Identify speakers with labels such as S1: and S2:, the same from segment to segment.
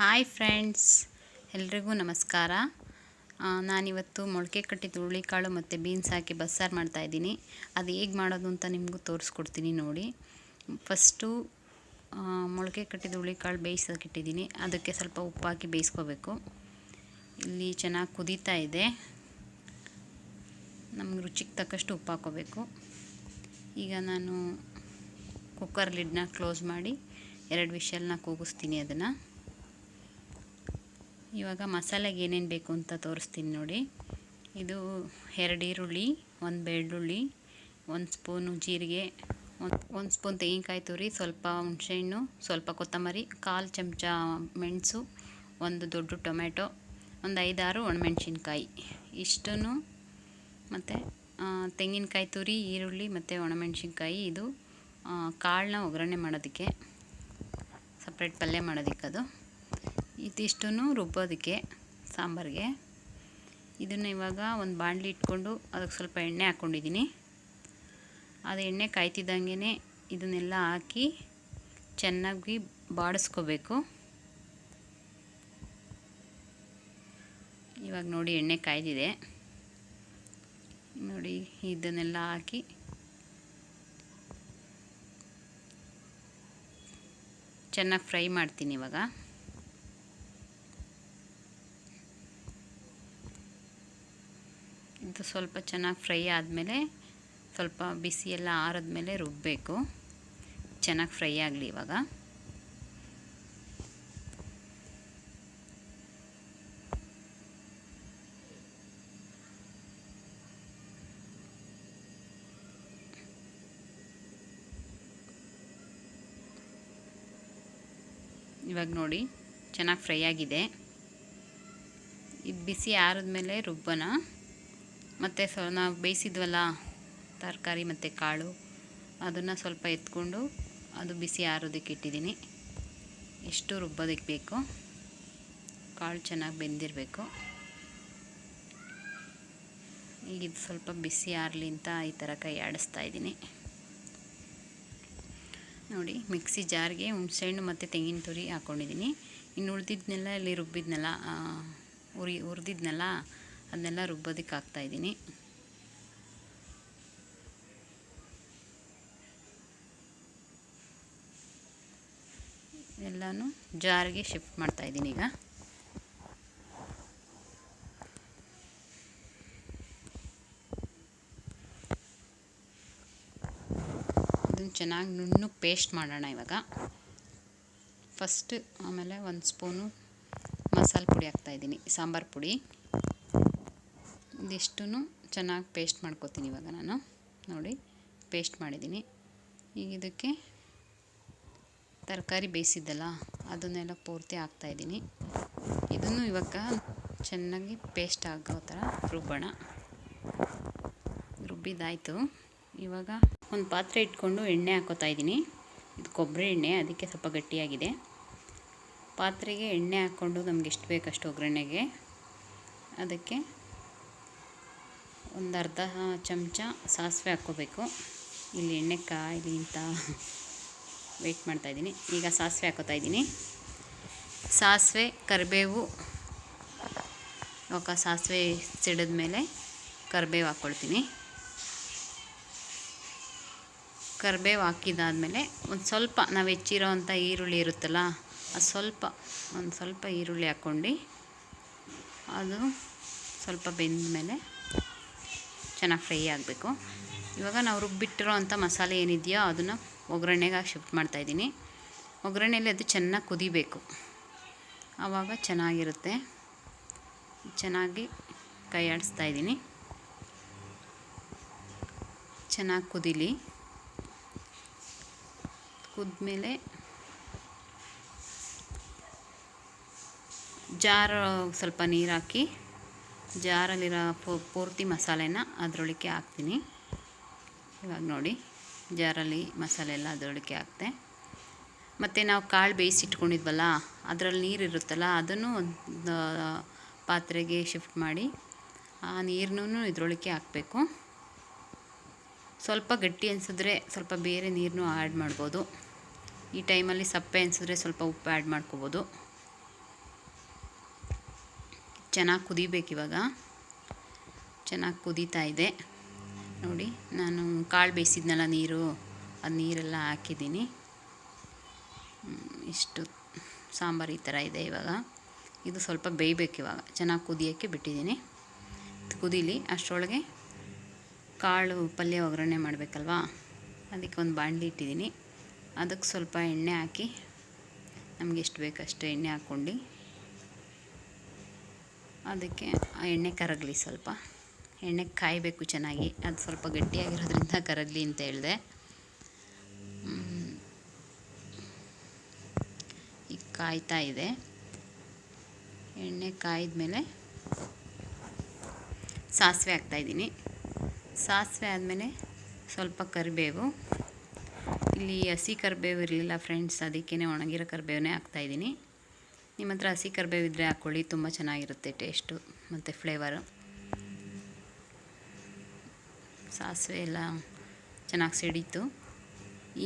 S1: Hi friends, ಎಲ್ರಿಗೂ ನಮಸ್ಕಾರ. ನಾನಿವತ್ತು ಮೊಳಕೆ ಕಟ್ಟಿದ ಹುರುಳಿಕಾಳು ಮತ್ತು ಬೀನ್ಸ್ ಹಾಕಿ ಬಸ್ಸಾರು ಮಾಡ್ತಾಯಿದ್ದೀನಿ ಅದು ಹೇಗೆ ಮಾಡೋದು ಅಂತ ನಿಮಗೂ ತೋರಿಸ್ಕೊಡ್ತೀನಿ ನೋಡಿ. ಫಸ್ಟು ಮೊಳಕೆ ಕಟ್ಟಿದ ಹುರುಳಿಕಾಳು ಬೇಯಿಸೋಕಿಟ್ಟಿದ್ದೀನಿ ಅದಕ್ಕೆ ಸ್ವಲ್ಪ ಉಪ್ಪು ಹಾಕಿ ಬೇಯಿಸ್ಕೋಬೇಕು. ಇಲ್ಲಿ ಚೆನ್ನಾಗಿ ಕುದೀತಾ ಇದೆ. ನಮ್ಗೆ ರುಚಿಗೆ ತಕ್ಕಷ್ಟು ಉಪ್ಪು ಹಾಕೋಬೇಕು ಈಗ ನಾನು ಕುಕ್ಕರ್ ಲಿಡ್ನ ಕ್ಲೋಸ್ ಮಾಡಿ ಎರಡು ವಿಷಲ್ನ ಕೂಗಿಸ್ತೀನಿ ಅದನ್ನು. ಇವಾಗ ಮಸಾಲೆಗೆ ಏನೇನು ಬೇಕು ಅಂತ ತೋರಿಸ್ತೀನಿ ನೋಡಿ. ಇದು ಎರಡು ಈರುಳ್ಳಿ, ಒಂದು ಬೆಳ್ಳುಳ್ಳಿ, ಒಂದು ಸ್ಪೂನು ಜೀರಿಗೆ, ಒಂದು ಒಂದು ಸ್ಪೂನ್ ತೆಂಗಿನಕಾಯಿ ತುರಿ, ಸ್ವಲ್ಪ ಹುಣಸೆಹಣ್ಣು, ಸ್ವಲ್ಪ ಕೊತ್ತಂಬರಿ, ಕಾಲು ಚಮಚ ಮೆಣಸು, ಒಂದು ದೊಡ್ಡ ಟೊಮೆಟೊ ಒಂದು ಐದಾರು ಒಣಮೆಣ್ಸಿನ್ಕಾಯಿ. ಇಷ್ಟನ್ನು ಮತ್ತು ತೆಂಗಿನಕಾಯಿ ತುರಿ, ಈರುಳ್ಳಿ ಮತ್ತು ಒಣಮೆಣ್ಸಿನ್ಕಾಯಿ ಇದು ಕಾಳನ್ನ ಒಗ್ಗರಣೆ ಮಾಡೋದಕ್ಕೆ ಸಪ್ರೇಟ್ ಪಲ್ಯ ಮಾಡೋದಕ್ಕೆ ಅದು. ಇದಿಷ್ಟನ್ನು ರುಬ್ಬೋದಕ್ಕೆ, ಸಾಂಬಾರಿಗೆ. ಇದನ್ನು ಇವಾಗ ಒಂದು ಬಾಣಲಿ ಇಟ್ಕೊಂಡು ಅದಕ್ಕೆ ಸ್ವಲ್ಪ ಎಣ್ಣೆ ಹಾಕ್ಕೊಂಡಿದ್ದೀನಿ ಅದು ಎಣ್ಣೆ ಕಾಯ್ತಿದ್ದಂಗೆ ಇದನ್ನೆಲ್ಲ ಹಾಕಿ ಚೆನ್ನಾಗಿ ಬಾಡಿಸ್ಕೋಬೇಕು. ಇವಾಗ ನೋಡಿ ಎಣ್ಣೆ ಕಾಯ್ದಿದೆ. ನೋಡಿ ಇದನ್ನೆಲ್ಲ ಹಾಕಿ. ಚೆನ್ನಾಗಿ ಫ್ರೈ ಮಾಡ್ತೀನಿ ಇವಾಗ. ಇದು ಸ್ವಲ್ಪ ಚೆನ್ನಾಗಿ ಫ್ರೈ ಆದಮೇಲೆ ಸ್ವಲ್ಪ ಬಿಸಿ ಎಲ್ಲ ಆರಿದ್ಮೇಲೆ ರುಬ್ಬಬೇಕು ಚೆನ್ನಾಗಿ ಫ್ರೈ ಆಗಲಿ ಇವಾಗ. ಇವಾಗ ನೋಡಿ, ಚೆನ್ನಾಗಿ ಫ್ರೈ ಆಗಿದೆ. ಇದು ಬಿಸಿ ಆರಿದ್ಮೇಲೆ ರುಬ್ಬನ ಮತ್ತು ಸೊ, ನಾವು ಬೇಯಿಸಿದ್ವಲ್ಲ, ತರಕಾರಿ ಮತ್ತು ಕಾಳು, ಅದನ್ನು ಸ್ವಲ್ಪ ಎತ್ಕೊಂಡು ಅದು ಬಿಸಿ ಆರೋದಕ್ಕೆ ಇಟ್ಟಿದ್ದೀನಿ. ಎಷ್ಟು ರುಬ್ಬೋದಕ್ಕೆ ಬೇಕು? ಕಾಳು ಚೆನ್ನಾಗಿ ಬೆಂದಿರಬೇಕು. ಈಗ ಇದು ಸ್ವಲ್ಪ ಬಿಸಿ ಆರಲಿ ಅಂತ ಈ ಥರ ಕೈ ಆಡಿಸ್ತಾ ಇದ್ದೀನಿ. ನೋಡಿ, ಮಿಕ್ಸಿ ಜಾರ್ಗೆ ಹುಣಸೆಹಣ್ಣು ಮತ್ತು ತೆಂಗಿನ ತುರಿ ಹಾಕ್ಕೊಂಡಿದ್ದೀನಿ ಇನ್ನು ಉಳಿದಿದ್ನೆಲ್ಲ ಇಲ್ಲಿ ರುಬ್ಬಿದ್ನಲ್ಲ ಉರಿ ಹುರಿದಿದ್ನೆಲ್ಲ ಅದನ್ನೆಲ್ಲ ರುಬ್ಬೋದಕ್ಕೆ ಹಾಕ್ತಾಯಿದ್ದೀನಿ ಎಲ್ಲನೂ ಜಾರಿಗೆ ಶಿಫ್ಟ್ ಮಾಡ್ತಾಯಿದ್ದೀನಿ ಈಗ. ಅದನ್ನು ಚೆನ್ನಾಗಿ ನುಣ್ಣು ಪೇಸ್ಟ್ ಮಾಡೋಣ ಇವಾಗ. ಫಸ್ಟ್ ಆಮೇಲೆ ಒಂದು ಸ್ಪೂನು ಮಸಾಲೆ ಪುಡಿ ಹಾಕ್ತಾಯಿದ್ದೀನಿ ಸಾಂಬಾರು ಪುಡಿ. ಇದಿಷ್ಟು ಚೆನ್ನಾಗಿ ಪೇಸ್ಟ್ ಮಾಡ್ಕೊತೀನಿ ಇವಾಗ ನಾನು. ನೋಡಿ, ಪೇಸ್ಟ್ ಮಾಡಿದ್ದೀನಿ. ಈಗ ಇದಕ್ಕೆ ತರಕಾರಿ ಬೇಯಿಸಿದ್ದಲ್ಲ, ಅದನ್ನೆಲ್ಲ ಪೂರ್ತಿ ಹಾಕ್ತಾಯಿದ್ದೀನಿ ಇದನ್ನು ಇವಾಗ ಚೆನ್ನಾಗಿ ಪೇಸ್ಟ್ ಆಗೋ ಥರ ರುಬ್ಬೋಣ. ರುಬ್ಬಿದಾಯಿತು ಇವಾಗ ಒಂದು ಪಾತ್ರೆ ಇಟ್ಕೊಂಡು ಎಣ್ಣೆ ಹಾಕೋತಾ ಇದ್ದೀನಿ. ಇದು ಕೊಬ್ಬರಿ ಎಣ್ಣೆ, ಅದಕ್ಕೆ ಸ್ವಲ್ಪ ಗಟ್ಟಿಯಾಗಿದೆ. ಪಾತ್ರೆಗೆ ಎಣ್ಣೆ ಹಾಕ್ಕೊಂಡು ನಮ್ಗೆ ಎಷ್ಟು ಬೇಕಷ್ಟು ಒಗ್ಗರಣೆಗೆ ಅದಕ್ಕೆ ಒಂದು ಅರ್ಧ ಚಮಚ ಸಾಸಿವೆ ಹಾಕ್ಕೋಬೇಕು. ಇಲ್ಲಿ ಎಣ್ಣೆ ಕಾಯಿಲಿ ಅಂತ ವೆಯ್ಟ್ ಮಾಡ್ತಾಯಿದ್ದೀನಿ ಈಗ ಸಾಸಿವೆ ಹಾಕೋತಾ ಇದ್ದೀನಿ. ಸಾಸಿವೆ, ಕರಿಬೇವು ಇವಾಗ ಸಾಸಿವೆ ಸಿಡಿದ ಮೇಲೆ ಕರಿಬೇವು ಹಾಕ್ಕೊಳ್ತೀನಿ. ಕರಿಬೇವು ಹಾಕಿದಾದಮೇಲೆ ಒಂದು ಸ್ವಲ್ಪ ನಾವು ಹೆಚ್ಚಿರೋ ಅಂಥ ಈರುಳ್ಳಿ ಇರುತ್ತಲ್ಲ, ಅದು ಸ್ವಲ್ಪ, ಒಂದು ಸ್ವಲ್ಪ ಈರುಳ್ಳಿ ಹಾಕ್ಕೊಂಡು ಅದು ಸ್ವಲ್ಪ ಬೆಂದ ಮೇಲೆ ಚೆನ್ನಾಗಿ ಫ್ರೈ ಆಗಬೇಕು. ಇವಾಗ ನಾವು ರುಬ್ಬಿಟ್ಟಿರೋ ಅಂಥ ಮಸಾಲೆ ಏನಿದೆಯೋ ಅದನ್ನು ಒಗ್ಗರಣೆಗೆ ಶಿಫ್ಟ್ ಮಾಡ್ತಾಯಿದ್ದೀನಿ ಒಗ್ಗರಣೆಯಲ್ಲಿ ಅದು ಚೆನ್ನಾಗಿ ಕುದಿಬೇಕು. ಆವಾಗ ಚೆನ್ನಾಗಿರುತ್ತೆ. ಚೆನ್ನಾಗಿ ಕೈ ಆಡಿಸ್ತಾ ಇದ್ದೀನಿ. ಚೆನ್ನಾಗಿ ಕುದೀಲಿ. ಕುದ್ಮೇಲೆ ಜಾರು ಸ್ವಲ್ಪ ನೀರು ಹಾಕಿ ಜಾರಲ್ಲಿರೋ ಪೂರ್ತಿ ಮಸಾಲೆನ ಅದರೊಳಕ್ಕೆ ಹಾಕ್ತೀನಿ. ಇವಾಗ ನೋಡಿ, ಜಾರಲ್ಲಿ ಮಸಾಲೆ ಎಲ್ಲ ಅದರೊಳಕ್ಕೆ ಹಾಕ್ತೆ. ಮತ್ತು ನಾವು ಕಾಳು ಬೇಯಿಸಿಟ್ಕೊಂಡಿದ್ವಲ್ಲ ಅದರಲ್ಲಿ ನೀರು ಇರುತ್ತಲ್ಲ, ಅದನ್ನು ಒಂದು ಪಾತ್ರೆಗೆ ಶಿಫ್ಟ್ ಮಾಡಿ, ಆ ನೀರನ್ನೂ ಇದರೊಳಕ್ಕೆ ಹಾಕಬೇಕು. ಸ್ವಲ್ಪ ಗಟ್ಟಿ ಅನಿಸಿದ್ರೆ ಸ್ವಲ್ಪ ಬೇರೆ ನೀರನ್ನೂ ಆ್ಯಡ್ ಮಾಡ್ಬೋದು. ಈ ಟೈಮಲ್ಲಿ ಸಪ್ಪೆ ಅನಿಸಿದ್ರೆ ಸ್ವಲ್ಪ ಉಪ್ಪು ಆ್ಯಡ್ ಮಾಡ್ಕೋಬೋದು. ಚೆನ್ನಾಗಿ ಕುದಿಬೇಕು ಇವಾಗ. ಚೆನ್ನಾಗಿ ಕುದೀತಾ ಇದೆ. ನೋಡಿ, ನಾನು ಕಾಳು ಬೇಯಿಸಿದ್ನಲ್ಲ ನೀರು, ಅದು ನೀರೆಲ್ಲ ಹಾಕಿದ್ದೀನಿ. ಇಷ್ಟು ಸಾಂಬಾರು ಈ ಥರ ಇದೆ ಇವಾಗ. ಇದು ಸ್ವಲ್ಪ ಬೇಯಬೇಕು ಇವಾಗ. ಚೆನ್ನಾಗಿ ಕುದಿಯೋಕ್ಕೆ ಬಿಟ್ಟಿದ್ದೀನಿ. ಕುದೀಲಿ, ಅಷ್ಟರೊಳಗೆ ಕಾಳು ಪಲ್ಯ ಒಗ್ಗರಣೆ ಮಾಡಬೇಕಲ್ವಾ? ಅದಕ್ಕೆ ಒಂದು ಬಾಣಲಿ ಇಟ್ಟಿದ್ದೀನಿ. ಅದಕ್ಕೆ ಸ್ವಲ್ಪ ಎಣ್ಣೆ ಹಾಕಿ, ನಮಗೆ ಎಷ್ಟು ಬೇಕಷ್ಟು ಎಣ್ಣೆ ಹಾಕ್ಕೊಂಡು ಅದಕ್ಕೆ ಎಣ್ಣೆ ಕರಗಲಿ ಸ್ವಲ್ಪ. ಎಣ್ಣೆ ಕಾಯಬೇಕು ಚೆನ್ನಾಗಿ. ಅದು ಸ್ವಲ್ಪ ಗಟ್ಟಿಯಾಗಿರೋದ್ರಿಂದ ಕರಗಲಿ ಅಂತ ಹೇಳಿದೆ. ಈಗ ಕಾಯ್ತಾ ಇದೆ. ಎಣ್ಣೆ ಕಾಯ್ದ ಮೇಲೆ ಸಾಸಿವೆ ಹಾಕ್ತಾಯಿದ್ದೀನಿ ಸಾಸಿವೆ ಆದಮೇಲೆ ಸ್ವಲ್ಪ ಕರಿಬೇವು. ಇಲ್ಲಿ ಹಸಿ ಕರಿಬೇವು ಇರಲಿಲ್ಲ ಫ್ರೆಂಡ್ಸ್ ಅದಕ್ಕೇ ಒಣಗಿರೋ ಕರಿಬೇವನ್ನೇ ಹಾಕ್ತಾಯಿದ್ದೀನಿ ನಿಮ್ಮ ಹತ್ರ ಹಸಿ ಕರಿಬೇವಿದ್ರೆ ಹಾಕ್ಕೊಳ್ಳಿ ತುಂಬ ಚೆನ್ನಾಗಿರುತ್ತೆ ಟೇಸ್ಟು ಮತ್ತು ಫ್ಲೇವರು. ಸಾಸಿವೆ ಎಲ್ಲ ಚೆನ್ನಾಗಿ ಸಿಡೀತು.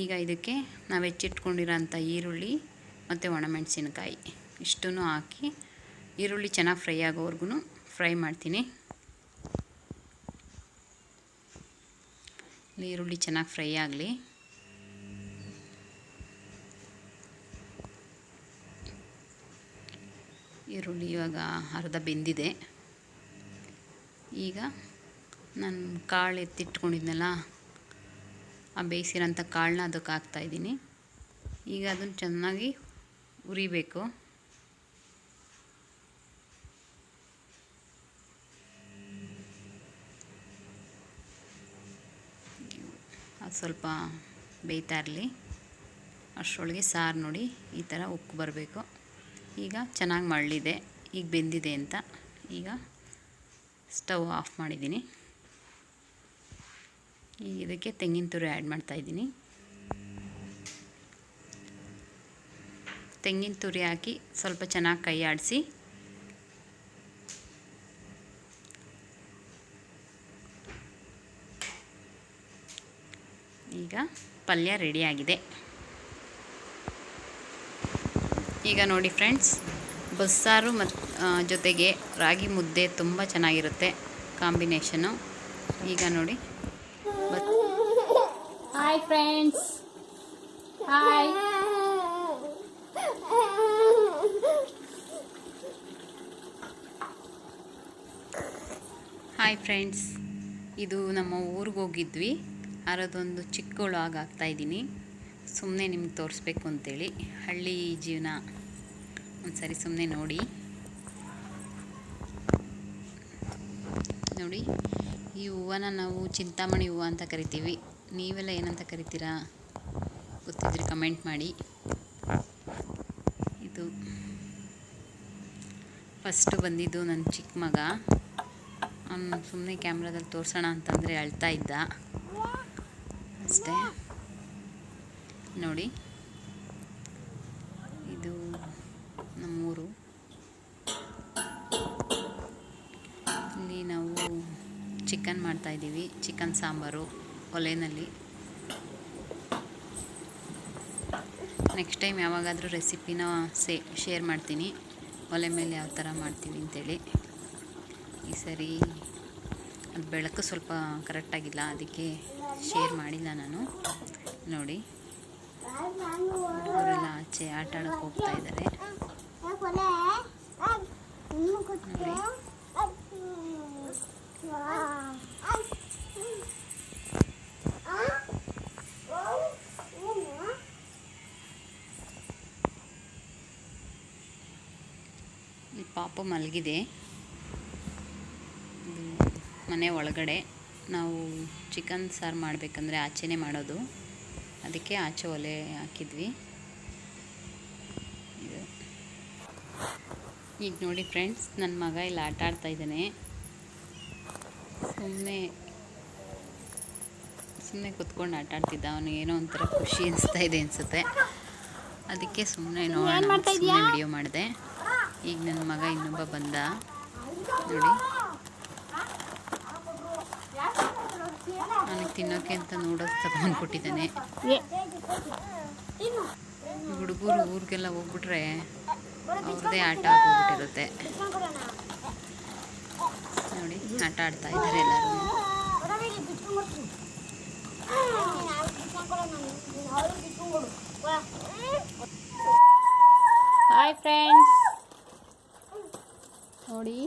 S1: ಈಗ ಇದಕ್ಕೆ ನಾವು ಹೆಚ್ಚಿಟ್ಕೊಂಡಿರೋಂಥ ಈರುಳ್ಳಿ ಮತ್ತು ಒಣಮೆಣಸಿನಕಾಯಿ ಇಷ್ಟನ್ನು ಹಾಕಿ ಈರುಳ್ಳಿ ಚೆನ್ನಾಗಿ ಫ್ರೈ ಆಗೋವರೆಗೂ ಫ್ರೈ ಮಾಡ್ತೀನಿ. ಈರುಳ್ಳಿ ಚೆನ್ನಾಗಿ ಫ್ರೈ ಆಗಲಿ. ಈರುಳ್ಳಿ ಇವಾಗ ಅರ್ಧ ಬೆಂದಿದೆ. ಈಗ ನಾನು ಕಾಳು ಎತ್ತಿಟ್ಕೊಂಡಿದ್ನಲ್ಲ, ಆ ಬೇಯಿಸಿರೋಂಥ ಕಾಳನ್ನ ಅದಕ್ಕೆ ಹಾಕ್ತಾಯಿದ್ದೀನಿ ಈಗ ಅದನ್ನು ಚೆನ್ನಾಗಿ ಉರಿಬೇಕು. ಅದು ಸ್ವಲ್ಪ ಬೇಯ್ತಾ ಇರಲಿ. ಅಷ್ಟರೊಳಗೆ ಸಾರು ನೋಡಿ ಈ ಥರ ಉಕ್ಕು ಬರಬೇಕು. ಈಗ ಚೆನ್ನಾಗಿ ಮರಳಿದೆ, ಈಗ ಬೆಂದಿದೆ ಅಂತ ಈಗ ಸ್ಟವ್ ಆಫ್ ಮಾಡಿದ್ದೀನಿ. ಈಗ ಇದಕ್ಕೆ ತೆಂಗಿನ ತುರಿ ಆ್ಯಡ್ ಮಾಡ್ತಾಯಿದ್ದೀನಿ ತೆಂಗಿನ ತುರಿ ಹಾಕಿ ಸ್ವಲ್ಪ ಚೆನ್ನಾಗಿ ಕೈ ಆಡಿಸಿ. ಈಗ ಪಲ್ಯ ರೆಡಿಯಾಗಿದೆ ಈಗ ನೋಡಿ ಫ್ರೆಂಡ್ಸ್ ಬಸ್ಸಾರು ಮತ್ತು ಜೊತೆಗೆ ರಾಗಿ ಮುದ್ದೆ ತುಂಬ ಚೆನ್ನಾಗಿರುತ್ತೆ ಕಾಂಬಿನೇಷನು. ಈಗ ನೋಡಿ.
S2: Hi friends hi
S1: hi friends ಇದು ನಮ್ಮ ಊರಿಗೆ ಹೋಗಿದ್ವಿ. ಅರದೊಂದು ಚಿಕ್ಕ ಆಗಾಗ್ತಾಯಿದ್ದೀನಿ ಹಾಕ್ತಾಯಿದ್ದೀನಿ ಸುಮ್ಮನೆ ನಿಮ್ಗೆ ತೋರಿಸ್ಬೇಕು ಅಂತೇಳಿ. ಹಳ್ಳಿ ಜೀವನ. ಒಂದ್ಸರಿ ಸುಮ್ಮನೆ ನೋಡಿ. ನೋಡಿ, ಈ ಹೂವನ್ನು ನಾವು ಚಿಂತಾಮಣಿ ಹೂವು ಅಂತ ಕರಿತೀವಿ. ನೀವೆಲ್ಲ ಏನಂತ ಕರಿತೀರಾ ಗೊತ್ತಿದ್ರೆ ಕಮೆಂಟ್ ಮಾಡಿ. ಇದು ಫಸ್ಟು ಬಂದಿದ್ದು ನನ್ನ ಚಿಕ್ಕ ಮಗ. ಅವ್ನು ಸುಮ್ಮನೆ ಕ್ಯಾಮ್ರಾದಲ್ಲಿ ತೋರಿಸೋಣ ಅಂತಂದರೆ ಅಳ್ತಾ ಇದ್ದ. ಅಷ್ಟೇ. ನೋಡಿ ಇಲ್ಲಿ ನಾವು ಚಿಕನ್ ಮಾಡ್ತಾಯಿದ್ದೀವಿ ಚಿಕನ್ ಸಾಂಬಾರು ಒಲೆಯಲ್ಲಿ ನೆಕ್ಸ್ಟ್ ಟೈಮ್ ಯಾವಾಗಾದರೂ ರೆಸಿಪಿನ ಸೇ ಶೇರ್ ಮಾಡ್ತೀನಿ. ಒಲೆ ಮೇಲೆ ಯಾವ ಥರ ಮಾಡ್ತೀವಿ ಅಂತೇಳಿ. ಈ ಸರಿ ಅದು ಬೆಳಕು ಸ್ವಲ್ಪ ಕರೆಕ್ಟಾಗಿಲ್ಲ ಅದಕ್ಕೆ ಶೇರ್ ಮಾಡಿಲ್ಲ ನಾನು. ನೋಡಿ. ಅವರೆಲ್ಲ ಆಚೆ ಆಟ ಆಡೋಕ್ಕೆ ಹೋಗ್ತಾ ಇದ್ದಾರೆ. ನೋಡಿ. ಪಾಪ ಮಲಗಿದೆ. ಮನೆ ಒಳಗಡೆ ನಾವು ಚಿಕನ್ ಸಾರು ಮಾಡಬೇಕಂದ್ರೆ ಆಚೆನೇ ಮಾಡೋದು. ಅದಕ್ಕೆ ಆಚೆ ಒಲೆ ಹಾಕಿದ್ವಿ. ಈಗ ನೋಡಿ ಫ್ರೆಂಡ್ಸ್ ನನ್ನ ಮಗ ಇಲ್ಲಿ ಆಟ ಆಡ್ತಾ ಇದ್ದಾನೆ. ಸುಮ್ಮನೆ ಸುಮ್ಮನೆ ಕುತ್ಕೊಂಡು ಆಟ ಆಡ್ತಿದ್ದ. ಅವನು ಏನೋ ಒಂಥರ ಖುಷಿ ಅನಿಸ್ತಾ ಇದೆ ಅನಿಸುತ್ತೆ. ಅದಕ್ಕೆ ಸುಮ್ಮನೆ ನೋಡೋಣ. ಸುಮ್ಮನೆ ವಿಡಿಯೋ ಮಾಡಿದೆ. ಈಗ ನನ್ನ ಮಗ ಇನ್ನೊಬ್ಬ ಬಂದ. ನೋಡಿ. ನನಗೆ ತಿನ್ನೋಕೆ ಅಂತ ನೂಡಲ್ಸ್ ತಗೊಂಡ್ಬಿಟ್ಟಿದ್ದಾನೆ. ಹುಡುಗರು ಊರಿಗೆಲ್ಲ ಹೋಗ್ಬಿಟ್ರೆ ಅವ್ರದ್ದೇ ಆಟ ಆಗೋಗ್ಬಿಟ್ಟಿರುತ್ತೆ. ನೋಡಿ ಆಟ ಆಡ್ತಾ ಇದ್ದಾರೆ ಎಲ್ಲರೂ.
S2: ಹಾಯ್ ಫ್ರೆಂಡ್ಸ್ ನೋಡಿ.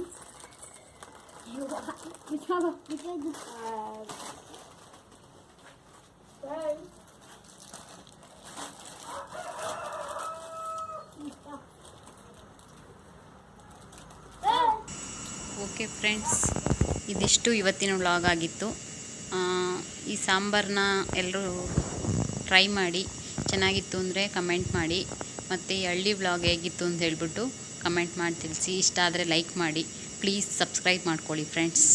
S1: ಓಕೆ ಫ್ರೆಂಡ್ಸ್, ಇದಿಷ್ಟು ಇವತ್ತಿನ ವ್ಲಾಗ್ ಆಗಿತ್ತು. ಈ ಸಾಂಬಾರನ್ನ ಎಲ್ಲರೂ ಟ್ರೈ ಮಾಡಿ, ಚೆನ್ನಾಗಿತ್ತು ಅಂದರೆ ಕಮೆಂಟ್ ಮಾಡಿ, ಮತ್ತು ಈ ಹಳ್ಳಿ ವ್ಲಾಗ್ ಹೇಗಿತ್ತು ಅಂತ ಹೇಳ್ಬಿಟ್ಟು ಕಮೆಂಟ್ ಮಾಡಿ ತಿಳಿಸಿ. ಇಷ್ಟ ಆದರೆ ಲೈಕ್ ಮಾಡಿ ಪ್ಲೀಸ್ ಸಬ್ಸ್ಕ್ರೈಬ್ ಮಾಡ್ಕೊಳ್ಳಿ ಫ್ರೆಂಡ್ಸ್